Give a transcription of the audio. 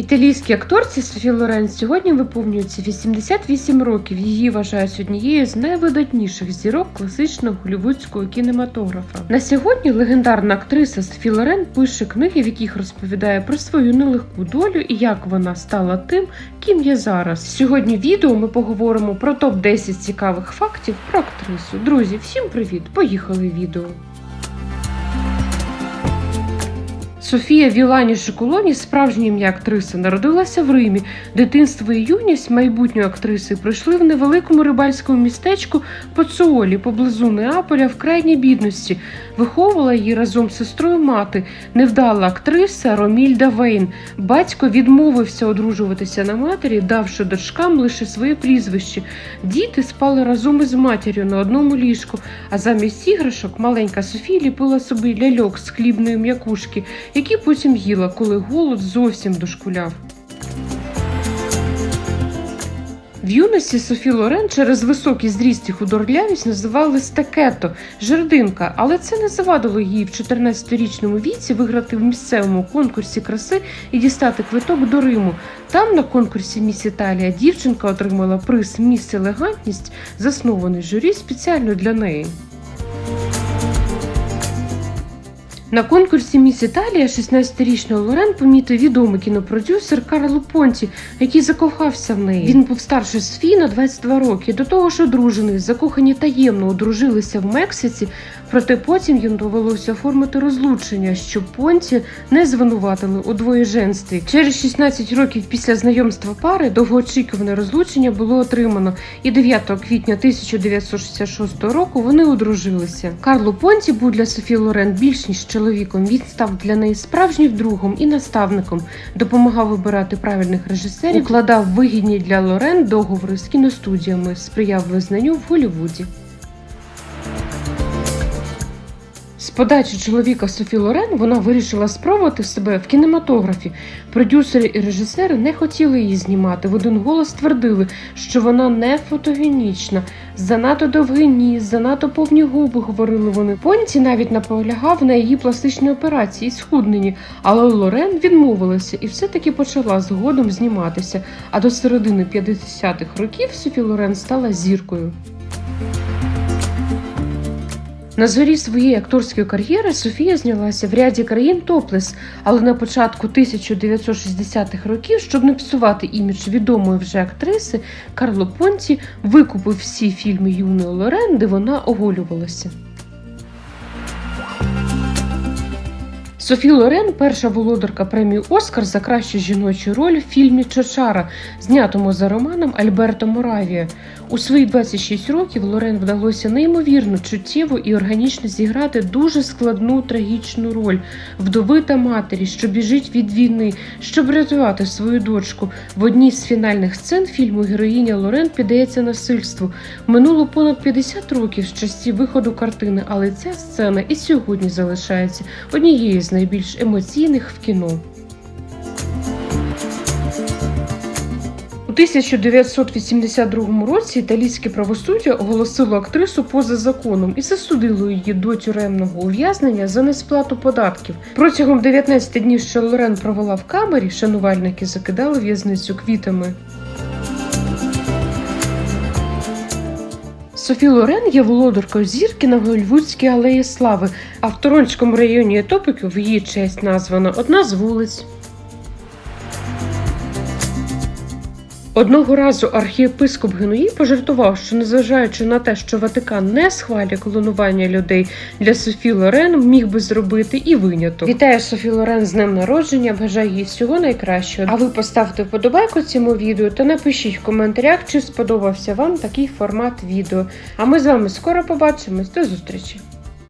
Італійській акторці Софі Лорен сьогодні виповнюється 88 років. Її вважають однією з найвидатніших зірок класичного голівудського кінематографа. На сьогодні легендарна актриса Софі Лорен пише книги, в яких розповідає про свою нелегку долю і як вона стала тим, ким є зараз. Сьогодні в відео ми поговоримо про топ 10 цікавих фактів про актрису. Друзі, всім привіт! Поїхали відео. Софія Вілані Шикулоні, справжнє ім'я актриси, народилася в Римі. Дитинство і юність майбутньої актриси пройшли в невеликому рибальському містечку Поцуолі поблизу Неаполя в крайній бідності. Виховувала її разом з сестрою мати, невдала актриса Ромільда Вейн. Батько відмовився одружуватися на матері, давши дочкам лише своє прізвище. Діти спали разом із матір'ю на одному ліжку, а замість іграшок маленька Софія ліпила собі ляльок з хлібної м'якушки, які потім їла, коли голод зовсім дошкуляв. В юності Софі Лорен через високий зріст і худорлявість називали стакето жердинка, але це не завадило їй в 14-річному віці виграти в місцевому конкурсі краси і дістати квиток до Риму. Там, на конкурсі Міс Італія, дівчинка отримала приз Міс Елегантність, заснований журі спеціально для неї. На конкурсі Міс Італія 16-річного Лорен помітив відомий кінопродюсер Карло Понті, який закохався в неї. Він був старший Софії на 22 роки. До того ж, одружений, закохані таємно одружилися в Мексиці. Проте потім їм довелося оформити розлучення, щоб Понті не звинуватили у двоєженстві. Через 16 років після знайомства пари довгоочікуване розлучення було отримано, і 9 квітня 1966 року вони одружилися. Карло Понті був для Софії Лорен більш ніж чоловіком. Він став для неї справжнім другом і наставником, допомагав вибирати правильних режисерів, укладав вигідні для Лорен договори з кіностудіями, сприяв визнанню в Голлівуді. Подачі чоловіка Софі Лорен вона вирішила спробувати себе в кінематографі. Продюсери і режисери не хотіли її знімати. В один голос твердили, що вона не фотогенічна, занадто довгий ніс, занадто повні губи, говорили вони. Понті навіть наполягав на її пластичній операції і схудненні, але Лорен відмовилася і все-таки почала згодом зніматися. А до середини 50-х років Софі Лорен стала зіркою. На зорі своєї акторської кар'єри Софія знялася в ряді країн топлес, але на початку 1960-х років, щоб не псувати імідж відомої вже актриси, Карло Понті викупив всі фільми юної Лорен, де вона оголювалася. Софі Лорен перша володарка премії Оскар за кращу жіночу роль в фільмі Чочара, знятому за романом Альберто Моравія. У свої 26 років Лорен вдалося неймовірно чуттєво і органічно зіграти дуже складну трагічну роль вдовита матері, що біжить від війни, щоб врятувати свою дочку. В одній з фінальних сцен фільму героїня Лорен піддається насильству. Минуло понад 50 років з часів виходу картини, але ця сцена і сьогодні залишається однією з найбільш емоційних в кіно. У 1982 році італійське правосуддя оголосило актрису поза законом і засудило її до тюремного ув'язнення за несплату податків. Протягом 19 днів, що Лорен провела в камері, шанувальники закидали в'язницю квітами. Софі Лорен є володаркою зірки на Голівудській алеї Слави, а в Торонському районі Етопіки в її честь названа одна з вулиць. Одного разу архієпископ Генуї пожартував, що незважаючи на те, що Ватикан не схвалює колонування людей для Софі Лорен, міг би зробити і виняток. Вітаю Софі Лорен з днем народження, бажаю їй всього найкращого. А ви поставте вподобайку цьому відео та напишіть в коментарях, чи сподобався вам такий формат відео. А ми з вами скоро побачимось. До зустрічі!